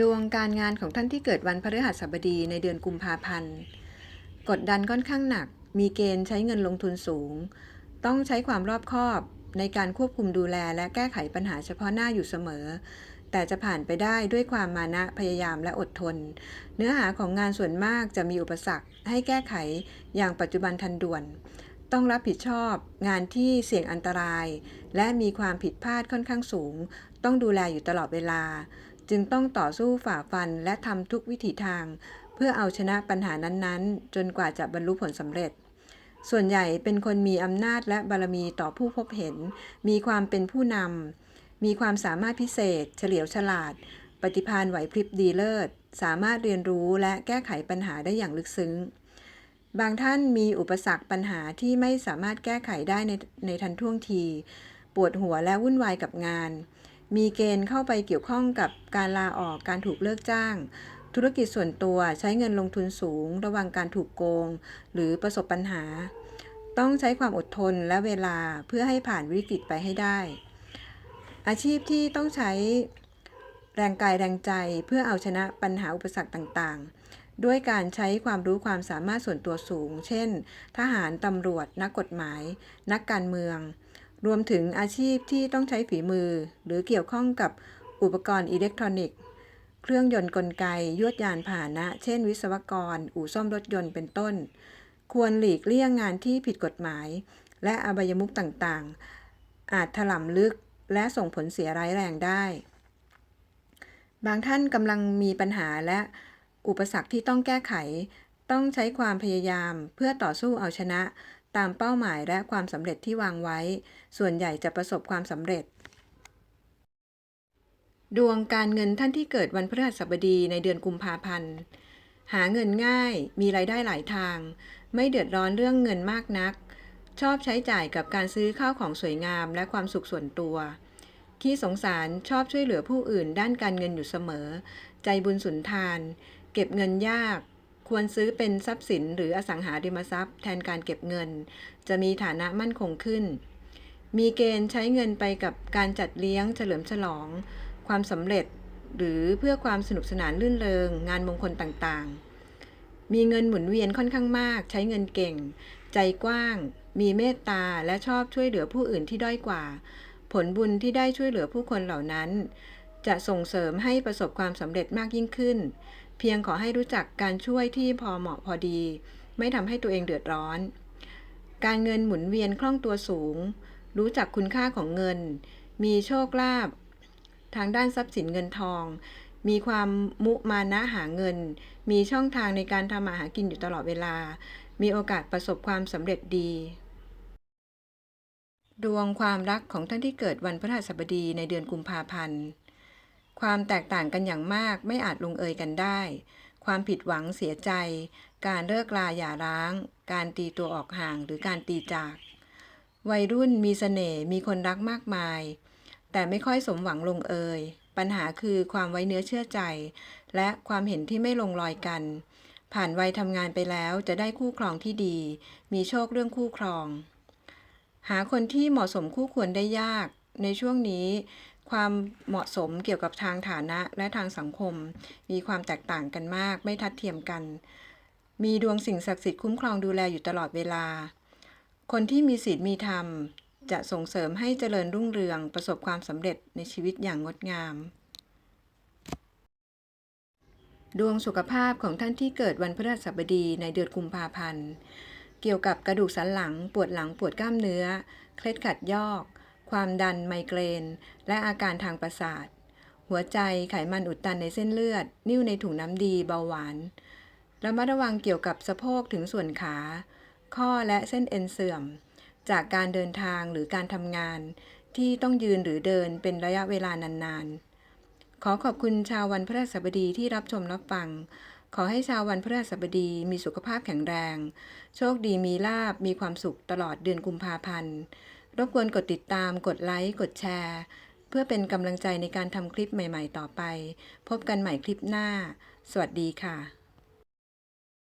ดวงการงานของท่านที่เกิดวันพฤหัสบดีในเดือนกุมภาพันธ์ กดดันค่อนข้างหนัก มีเกณฑ์ใช้เงินลงทุนสูง ต้องใช้ความรอบคอบในการควบคุมดูแลและแก้ไขปัญหาเฉพาะหน้าอยู่เสมอ แต่จะผ่านไปได้ด้วยความมานะพยายามและอดทน เนื้อหาของงานส่วนมากจะมีอุปสรรค ให้แก้ไขอย่างปัจจุบันทันด่วน ต้องรับผิดชอบงานที่เสี่ยงอันตราย และมีความผิดพลาดค่อนข้างสูง ต้องดูแลอยู่ตลอดเวลา จึงต้องต่อสู้ฝ่าฟันและทำทุกวิถีทาง เพื่อเอาชนะปัญหานั้นๆ จนกว่าจะบรรลุผลสำเร็จ ส่วนใหญ่เป็นคนมีอำนาจและบารมีต่อผู้พบเห็น มีความเป็นผู้นำมีความสามารถพิเศษ เฉลียวฉลาด ปฏิภาณไหวพริบดีเลิศ สามารถเรียนรู้และแก้ไขปัญหาได้อย่างลึกซึ้ง บางท่านมีอุปสรรคปัญหาที่ไม่สามารถแก้ไขได้ในในทันท่วงที ปวดหัวและวุ่นวายกับงาน มีเกณฑ์เข้าไปเกี่ยวข้องกับการลาออกการถูกเลิกจ้าง ธุรกิจส่วนตัวใช้เงินลงทุนสูง ระวังการถูกโกง หรือประสบปัญหา ต้องใช้ความอดทนและเวลาเพื่อให้ผ่านวิกฤตไปให้ได้ อาชีพที่ต้องใช้แรงกายแรงใจเพื่อเอาชนะปัญหาอุปสรรคต่างๆ ด้วยการใช้ความรู้ความสามารถส่วนตัวสูง เช่น ทหาร ตำรวจ นักกฎหมาย นักการเมือง รวมถึงอาชีพที่ต้องใช้ฝีมือ หรือเกี่ยวข้องกับอุปกรณ์อิเล็กทรอนิกส์ เครื่องยนต์กลไก ยวดยานพาหนะ เช่นวิศวกร อู่ซ่อมรถยนต์เป็นต้น ควรหลีกเลี่ยงงานที่ผิดกฎหมาย และอบายมุขต่างๆ อาจถล่มลึกและส่งผลเสียร้ายแรงได้ บางท่านกำลังมีปัญหาและอุปสรรคที่ต้องแก้ไข ต้องใช้ความพยายามเพื่อต่อสู้เอาชนะ ตามเป้าหมายและความสำเร็จที่วางไว้ ส่วนใหญ่จะประสบความสำเร็จ ดวงการเงินท่านที่เกิดวันพฤหัสบดีในเดือนกุมภาพันธ์ หาเงินง่าย มีรายได้หลายทาง ไม่เดือดร้อนเรื่องเงินมากนัก ชอบใช้จ่ายกับการซื้อข้าวของสวยงามและความสุขส่วนตัวที่สงสารชอบช่วยเหลือผู้อื่นด้านการเงินอยู่เสมอ ใจบุญสุนทาน เก็บเงินยาก ควรซื้อเป็นทรัพย์สินหรืออสังหาริมทรัพย์ แทนการเก็บเงิน จะมีฐานะมั่นคงขึ้น มีเกณฑ์ใช้เงินไปกับการจัดเลี้ยงเฉลิมฉลอง ความสำเร็จ หรือเพื่อความสนุกสนานลื่นเริง งานมงคลต่างๆ มีเงินหมุนเวียนค่อนข้างมาก ใช้เงินเก่ง ใจกว้าง มีเมตตาและชอบช่วยเหลือผู้อื่นที่ด้อยกว่า ผลบุญที่ได้ช่วยเหลือผู้คนเหล่านั้น จะส่งเสริมให้ประสบความสำเร็จมากยิ่งขึ้น เพียงขอให้รู้จักการช่วยที่พอเหมาะพอดี ไม่ทำให้ตัวเองเดือดร้อน การเงินหมุนเวียนคล่องตัวสูง รู้จักคุณค่าของเงิน มีโชคลาภทางด้านทรัพย์สินเงินทอง มีความมุมานะหาเงิน มีช่องทางในการทำมาหากินอยู่ตลอดเวลา มีโอกาสประสบความสำเร็จดี ดวงความรักของท่านที่เกิดวันพฤหัสบดีในเดือนกุมภาพันธ์ ความแตกต่างกันอย่างมากไม่อาจลงเอยกันได้ ความผิดหวังเสียใจ การเลิกลาหย่าร้าง การตีตัวออกห่างหรือการตีจาก วัยรุ่นมีเสน่ห์มีคนรักมากมาย แต่ไม่ค่อยสมหวังลงเอย ปัญหาคือความไว้เนื้อเชื่อใจ และความเห็นที่ไม่ลงรอยกัน ผ่านวัยทำงานไปแล้วจะได้คู่ครองที่ดี มีโชคเรื่องคู่ครอง หาคนที่เหมาะสมคู่ควรได้ยาก ในช่วงนี้ ความเหมาะสมเกี่ยวกับทางฐานะและทางสังคม มีความแตกต่างกันมาก ไม่ทัดเทียมกัน มีดวงสิ่งศักดิ์สิทธิ์คุ้มครองดูแลอยู่ตลอดเวลา คนที่มีศีลมีธรรม จะส่งเสริมให้เจริญรุ่งเรืองประสบความสำเร็จในชีวิตอย่างงดงาม ดวงสุขภาพของท่านที่เกิดวันพฤหัสบดีในเดือนกุมภาพันธ์เกี่ยวกับกระดูกสันหลังปวดหลังปวดกล้ามเนื้อ เคล็ดขัดยอก ความดันไมเกรน และอาการทางประสาท หัวใจไขมันอุดตันในเส้นเลือด นิ่วในถุงน้ำดีเบาหวานระมัดระวังเกี่ยวกับสะโพกถึงส่วนขา ข้อและเส้นเอ็นเสื่อม จากการเดินทางหรือการทำงาน ที่ต้องยืนหรือเดินเป็นระยะเวลานานๆ ขอขอบคุณชาววันพฤหัสบดีที่รับชมรับฟัง ขอให้ชาววันพฤหัสบดีมีสุขภาพแข็งแรง โชคดีมีลาบมีความสุขตลอดเดือนกุมภาพันธ์ รบกวนกดติดตาม กดไลค์ กดแชร์ เพื่อเป็นกำลังใจในการทำคลิปใหม่ ๆ ต่อไป พบกันใหม่คลิปหน้า สวัสดีค่ะ